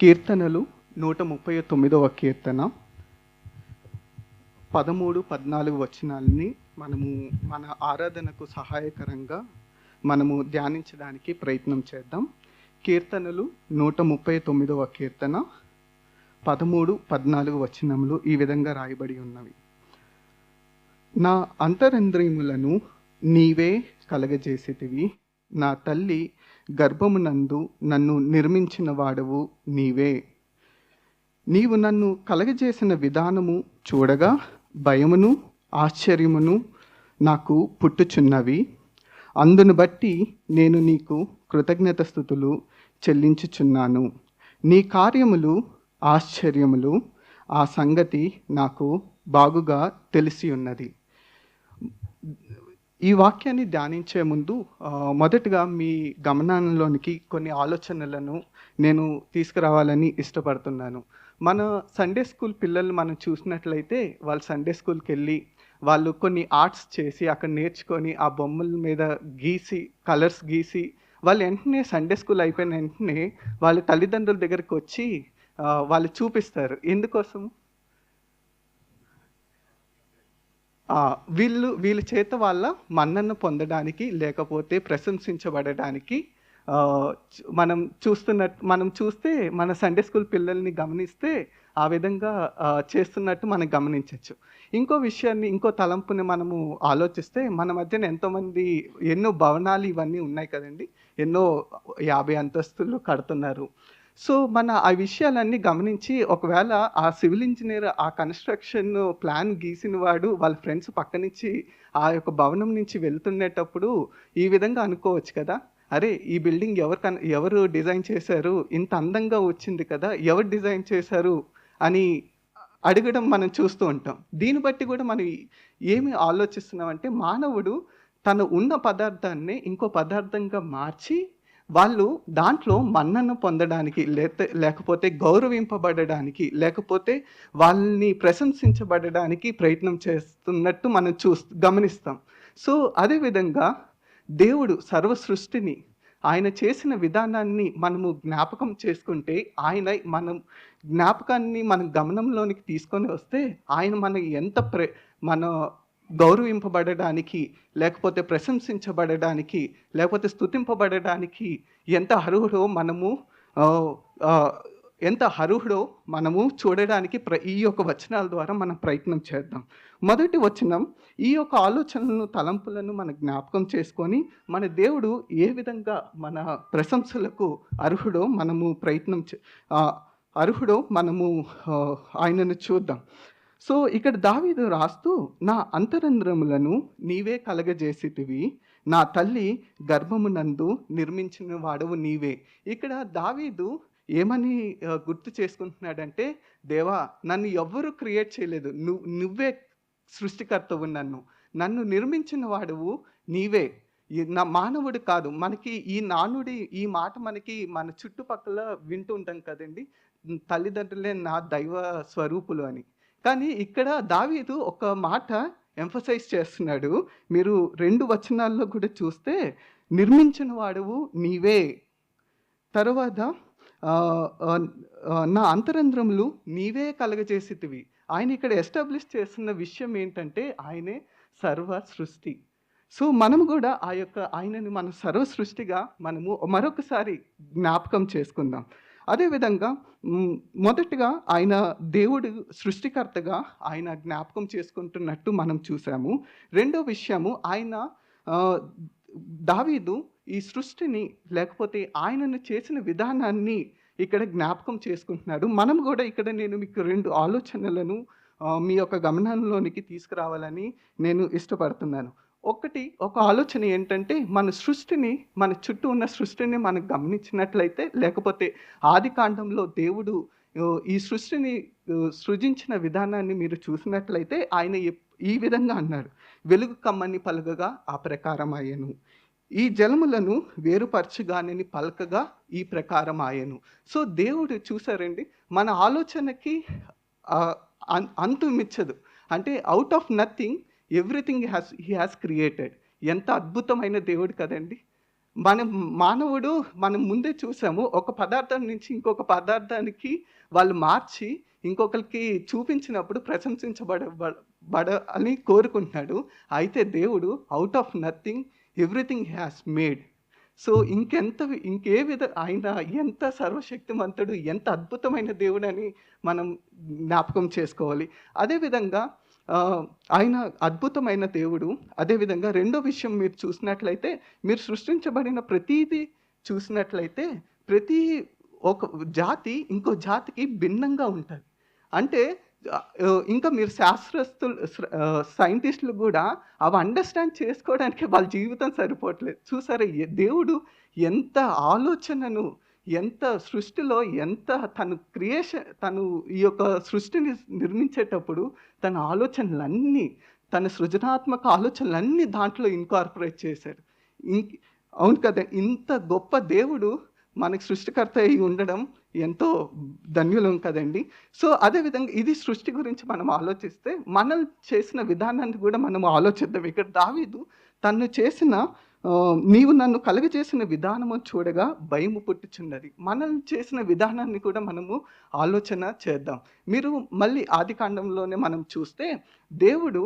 కీర్తనలు నూట ముప్పై తొమ్మిదవ కీర్తన పదమూడు పద్నాలుగు వచనాలని మనము మన ఆరాధనకు సహాయకరంగా మనము ధ్యానించడానికి ప్రయత్నం చేద్దాం. కీర్తనలు నూట ముప్పై తొమ్మిదవ కీర్తన పదమూడు పద్నాలుగు వచనములు ఈ విధంగా రాయబడి ఉన్నవి. నా అంతరంద్రియములను నీవే కలగజేసేటివి. నా తల్లి గర్భమునందు నన్ను నిర్మించిన వాడవు నీవే. నీవు నన్ను కలగజేసిన విధానము చూడగా భయమును ఆశ్చర్యమును నాకు పుట్టుచున్నవి. అందును బట్టి నేను నీకు కృతజ్ఞత స్థుతులు చెల్లించుచున్నాను. నీ కార్యములు ఆశ్చర్యములు ఆ సంగతి నాకు బాగుగా తెలిసి ఉన్నది ఈ వాక్యాన్ని ధ్యానించే ముందు మొదటగా మీ గమనంలోనికి కొన్ని ఆలోచనలను నేను తీసుకురావాలని ఇష్టపడుతున్నాను. మన సండే స్కూల్ పిల్లలు మనం చూసినట్లయితే వాళ్ళు సండే స్కూల్కి వెళ్ళి వాళ్ళు కొన్ని ఆర్ట్స్ చేసి అక్కడ నేర్చుకొని ఆ బొమ్మల మీద గీసి కలర్స్ గీసి వాళ్ళు వెంటనే సండే స్కూల్ అయిపోయిన వెంటనే వాళ్ళ తల్లిదండ్రుల దగ్గరికి వచ్చి వాళ్ళు చూపిస్తారు. ఎందుకోసం ఆ, వీళ్ళు వీళ్ళ చేత వాళ్ళ మన్నను పొందడానికి లేకపోతే ప్రశంసించబడడానికి మనం చూస్తున్నట్టు మనం చూస్తే మన సండే స్కూల్ పిల్లల్ని గమనిస్తే ఆ విధంగా చేస్తున్నట్టు మనం గమనించవచ్చు ఇంకో విషయాన్ని ఇంకో తలంపుని మనము ఆలోచిస్తే మన మధ్యన ఎంతోమంది ఎన్నో భవనాలు ఇవన్నీ ఉన్నాయి కదండి. ఎన్నో యాభై అంతస్తులు కడుతున్నారు. సో మన ఆ విషయాలన్నీ గమనించి ఒకవేళ ఆ సివిల్ ఇంజనీర్ ఆ కన్స్ట్రక్షన్ ప్లాన్ గీసిన వాడు వాళ్ళ ఫ్రెండ్స్ పక్క నుంచి ఆ యొక్క భవనం నుంచి వెళ్తుండేటప్పుడు ఈ విధంగా అనుకోవచ్చు కదా. అరే ఈ బిల్డింగ్ ఎవరు కన్ ఎవరు డిజైన్ చేశారు? ఇంత అందంగా వచ్చింది కదా ఎవరు డిజైన్ చేశారు? అని అడగడం మనం చూస్తూ ఉంటాం. దీన్ని బట్టి కూడా మనం ఏమి ఆలోచిస్తున్నామంటే మానవుడు తను ఉన్న పదార్థాన్ని ఇంకో పదార్థంగా మార్చి వాళ్ళు దాంట్లో మన్నను పొందడానికి లేతే లేకపోతే గౌరవింపబడడానికి లేకపోతే వాళ్ళని ప్రశంసించబడడానికి ప్రయత్నం చేస్తున్నట్టు మనం చూ గమనిస్తాం. సో అదేవిధంగా దేవుడు సర్వ సృష్టిని ఆయన చేసిన విధానాన్ని మనము జ్ఞాపకం చేసుకుంటే ఆయన మనం జ్ఞాపకాన్ని మన గమనంలోనికి తీసుకొని వస్తే ఆయన మన ఎంత ప్ర మన గౌరవింపబడడానికి లేకపోతే ప్రశంసించబడడానికి లేకపోతే స్థుతింపబడడానికి ఎంత అర్హుడో మనము ఎంత అర్హుడో మనము చూడడానికి ప్ర ఈ యొక్క వచనాల ద్వారా మనం ప్రయత్నం చేద్దాం. మొదటి వచనం ఈ యొక్క ఆలోచనలను తలంపులను మన జ్ఞాపకం చేసుకొని మన దేవుడు ఏ విధంగా మన ప్రశంసలకు అర్హుడో మనము ప్రయత్నం చే అర్హుడో మనము ఆయనను చూద్దాం. సో ఇక్కడ దావీదు రాస్తూ నా అంతరంధ్రములను నీవే కలగజేసితివి. నా తల్లి గర్భమునందు నిర్మించిన వాడవు నీవే. ఇక్కడ దావీదు ఏమని గుర్తు చేసుకుంటున్నాడంటే దేవా నన్ను ఎవ్వరూ క్రియేట్ చేయలేదు. నువ్వు నువ్వే సృష్టికర్తవు నన్ను. నన్ను నిర్మించిన వాడువు నీవే. ఈ నా మానవుడు కాదు. మనకి ఈ నానుడి ఈ మాట మనకి మన చుట్టుపక్కల వింటూ ఉంటాం కదండి. తల్లిదండ్రులే నా దైవ స్వరూపులు అని. కానీ ఇక్కడ దావీదు ఒక మాట ఎంఫసైజ్ చేస్తున్నాడు. మీరు రెండు వచనాల్లో కూడా చూస్తే నిర్మించిన వాడువు నీవే. తర్వాత నా అంతరంధ్రములు నీవే కలగజేసేటివి ఆయన ఇక్కడ ఎస్టాబ్లిష్ చేస్తున్న విషయం ఏంటంటే ఆయనే సర్వ సృష్టి. సో మనం కూడా ఆ యొక్క ఆయనని మన సర్వ సృష్టిగా మనము మరొకసారి జ్ఞాపకం చేసుకుందాం. అదేవిధంగా మొదటగా ఆయన దేవుడు సృష్టికర్తగా ఆయన జ్ఞాపకం చేసుకుంటున్నట్టు మనం చూసాము. రెండో విషయము ఆయన దావీదు ఈ సృష్టిని లేకపోతే ఆయనను చేసిన విధానాన్ని ఇక్కడ జ్ఞాపకం చేసుకుంటున్నాడు. మనం కూడా ఇక్కడ నేను మీకు రెండు ఆలోచనలను మీ యొక్క గమనంలోనికి తీసుకురావాలని నేను ఇష్టపడుతున్నాను. ఒకటి ఒక ఆలోచన ఏంటంటే మన సృష్టిని మన చుట్టూ ఉన్న సృష్టిని మనం గమనించినట్లయితే లేకపోతే ఆది కాండంలో దేవుడు ఈ సృష్టిని సృజించిన విధానాన్ని మీరు చూసినట్లయితే ఆయన ఈ విధంగా అన్నారు వెలుగు కమ్మని పలుగగా ఆ ప్రకారం అయ్యను. ఈ జలములను వేరుపరచుగానని పలకగా ఈ ప్రకారం ఆయను సో దేవుడు చూసారండి మన ఆలోచనకి అంతుమిచ్చదు. అంటే out of nothing everything has he has created ఎంత అద్భుతమైన దేవుడు కదండి మనం మానవుడు మనం ముందే చూసాము. ఒక పదార్థం నుంచి ఇంకొక పదార్థానికి వాళ్ళు మార్చి ఇంకొకరికి చూపించినప్పుడు ప్రశంసించబడ బడ అని కోరుకుంటున్నాడు. అయితే దేవుడు out of nothing everything has made. So ఇంకెంత ఇంకే విధ ఆయన ఎంత సర్వశక్తిమంతుడు, ఎంత అద్భుతమైన దేవుడని మనం జ్ఞాపకం చేసుకోవాలి. అదే విధంగా ఆయన అద్భుతమైన దేవుడు. అదేవిధంగా రెండో విషయం మీరు చూసినట్లయితే మీరు సృష్టించబడిన ప్రతీది చూసినట్లయితే ప్రతి ఒక జాతి ఇంకో జాతికి భిన్నంగా ఉంటుంది అంటే ఇంకా మీరు శాస్త్రస్తులు సైంటిస్టులు కూడా అవి అండర్‌స్టాండ్ చేసుకోవడానికి వాళ్ళ జీవితం సరిపోవట్లేదు. చూసారా దేవుడు ఎంత ఆలోచనను, ఎంత సృష్టిలో ఎంత తను క్రియేషన్ తను ఈ యొక్క సృష్టిని నిర్మించేటప్పుడు తన ఆలోచనలన్నీ, తన సృజనాత్మక ఆలోచనలన్నీ దాంట్లో ఇన్కార్పొరేట్ చేశాడు. అవును కదా! ఇంత గొప్ప దేవుడు మనకు సృష్టికర్త అయి ఉండడం ఎంతో ధన్యులం కదండీ! సో, అదే విధంగా ఇది సృష్టి గురించి మనం ఆలోచిస్తే, మనం చేసిన విధానాన్ని కూడా మనం ఆలోచిద్దాం. ఇక్కడ దావీదు తను చేసిన నీవు నన్ను కలుగజేసిన విధానము చూడగా భయము పుట్టుచున్నది. మనం చేసిన విధానాన్ని కూడా మనము ఆలోచన చేద్దాం. మీరు మళ్ళీ ఆదికాండంలోనే మనం చూస్తే దేవుడు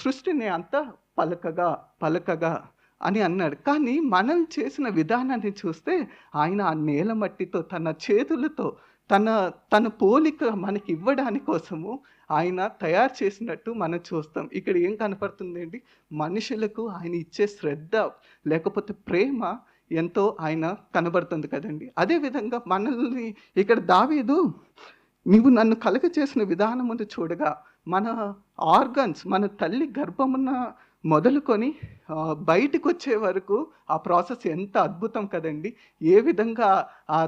సృష్టిని అంతా పలకగా, పలకగా అని అన్నాడు. కానీ మనం చేసిన విధానాన్ని చూస్తే ఆయన ఆ నేల మట్టితో తన చేతులతో తన తన పోలిక మనకి ఇవ్వడాని కోసము ఆయన తయారు చేసినట్టు మనం చూస్తాం. ఇక్కడ ఏం కనపడుతుందండి? మనుషులకు ఆయన ఇచ్చే శ్రద్ధ లేకపోతే ప్రేమ ఎంతో ఆయన కనబడుతుంది కదండీ! అదే విధంగా మనల్ని ఇక్కడ దావీదు నీవు నన్ను కలుగజేసిన విధానమును చూడగా మన ఆర్గన్స్ మన తల్లి గర్భమున్న మొదలుకొని బయటకు వచ్చే వరకు ఆ ప్రాసెస్ ఎంత అద్భుతం కదండీ! ఏ విధంగా ఆ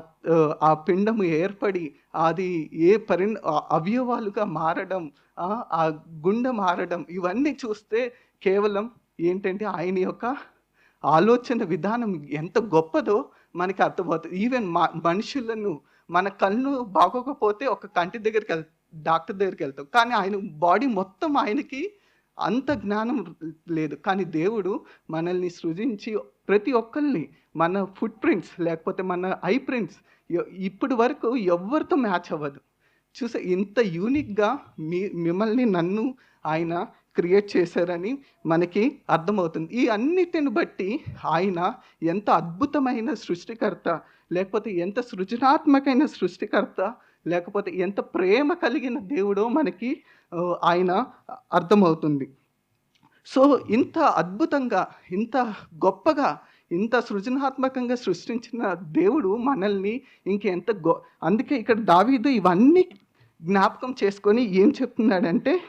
ఆ పిండము ఏర్పడి అది ఏ పరిణ అవయవాలుగా మారడం, ఆ! గుండె మారడం ఇవన్నీ చూస్తే కేవలం ఏంటంటే ఆయన యొక్క ఆలోచన విధానం ఎంత గొప్పదో మనకి అర్థమవుతుంది ఈవెన్ మ మనుషులను మన కళ్ళు బాగోకపోతే ఒక కంటి దగ్గరికి వెళ్ డాక్టర్ దగ్గరికి వెళ్తాం కానీ ఆయన బాడీ మొత్తం ఆయనకి అంత జ్ఞానం లేదు. కానీ దేవుడు మనల్ని సృజించి ప్రతి ఒక్కరిని మన ఫుట్ ప్రింట్స్ లేకపోతే మన ఐ ప్రింట్స్ ఇప్పటి వరకు ఎవరితో మ్యాచ్ అవ్వదు. చూసే ఇంత యూనిక్‌గా మీ మిమ్మల్ని నన్ను ఆయన క్రియేట్ చేశారని మనకి అర్థమవుతుంది. ఈ అన్నిటిని బట్టి ఆయన ఎంత అద్భుతమైన సృష్టికర్త, లేకపోతే ఎంత సృజనాత్మకమైన సృష్టికర్త, లేకపోతే ఎంత ప్రేమ కలిగిన దేవుడో మనకి ఆయన అర్థమవుతుంది. సో, ఇంత అద్భుతంగా, ఇంత గొప్పగా, ఇంత సృజనాత్మకంగా సృష్టించిన దేవుడు మనల్ని ఇంకెంత గొ అందుకే ఇక్కడ దావీదు ఇవన్నీ జ్ఞాపకం చేసుకొని ఏం చెప్తున్నాడంటే,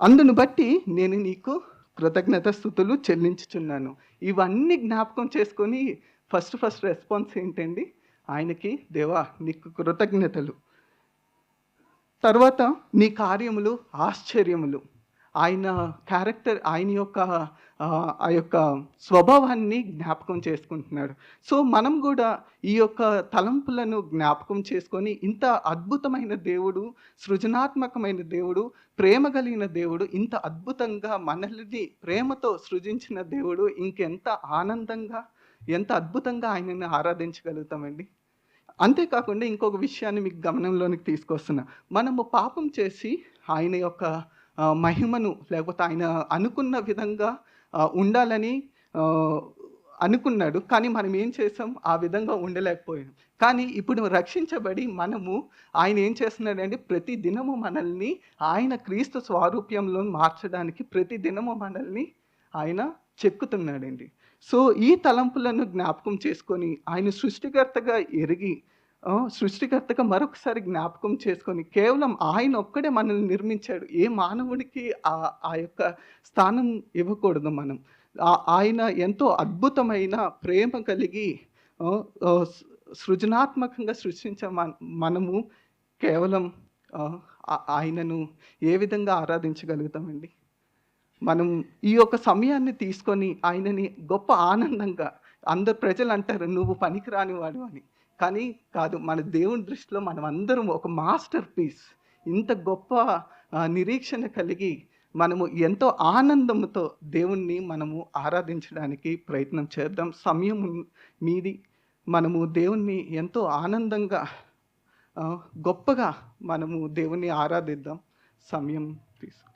అందును బట్టి నేను నీకు కృతజ్ఞత స్థుతులు చెల్లించుచున్నాను. ఇవన్నీ జ్ఞాపకం చేసుకొని ఫస్ట్ ఫస్ట్ రెస్పాన్స్ ఏంటండి? ఆయనకి దేవా నీకు కృతజ్ఞతలు. తర్వాత నీ కార్యములు ఆశ్చర్యములు. ఆయన క్యారెక్టర్ ఆయన యొక్క ఆ యొక్క స్వభావాన్ని జ్ఞాపకం చేసుకుంటున్నాడు. సో, మనం కూడా ఈ యొక్క తలంపులను జ్ఞాపకం చేసుకొని ఇంత అద్భుతమైన దేవుడు, సృజనాత్మకమైన దేవుడు, ప్రేమ కలిగిన దేవుడు, ఇంత అద్భుతంగా మనల్ని ప్రేమతో సృజించిన దేవుడు ఇంకెంత ఆనందంగా, ఎంత అద్భుతంగా ఆయనని ఆరాధించగలుగుతామండి. అంతేకాకుండా ఇంకొక విషయాన్ని మీకు గమనంలోనికి తీసుకొస్తున్నా. మనము పాపం చేసి ఆయన యొక్క మహిమను లేకపోతే ఆయన అనుకున్న విధంగా ఉండాలని అనుకున్నాడు. కానీ మనం ఏం చేసాం? ఆ విధంగా ఉండలేకపోయాం. కానీ ఇప్పుడు రక్షించబడి మనము ఆయన ఏం చేస్తున్నాడంటే ప్రతి దినము మనల్ని ఆయన క్రీస్తు స్వారూప్యంలో మార్చడానికి ప్రతి దినము మనల్ని ఆయన చెక్కుతున్నాడండి. సో, ఈ తలంపులను జ్ఞాపకం చేసుకొని ఆయన సృష్టికర్తగా ఎరిగి సృష్టికర్తగా మరొకసారి జ్ఞాపకం చేసుకొని కేవలం ఆయన ఒక్కడే మనల్ని నిర్మించాడు. ఏ మానవుడికి ఆ ఆ యొక్క స్థానం ఇవ్వకూడదు మనం. ఆయన ఎంతో అద్భుతమైన ప్రేమ కలిగి సృజనాత్మకంగా సృష్టించే మనము కేవలం ఆయనను ఏ విధంగా ఆరాధించగలుగుతామండి? మనం ఈ యొక్క సమయాన్ని తీసుకొని ఆయనని గొప్ప ఆనందంగా అందరు ప్రజలు అంటారు నువ్వు పనికిరాని వాడు అని. కానీ కాదు మన దేవుని దృష్టిలో మనం అందరం ఒక మాస్టర్ పీస్. ఇంత గొప్ప నిరీక్షణ కలిగి మనము ఎంతో ఆనందంతో దేవుణ్ణి మనము ఆరాధించడానికి ప్రయత్నం చేద్దాం. సమయం మీది. మనము దేవుణ్ణి ఎంతో ఆనందంగా గొప్పగా మనము దేవుణ్ణి ఆరాధిద్దాం. సమయం తీసుకు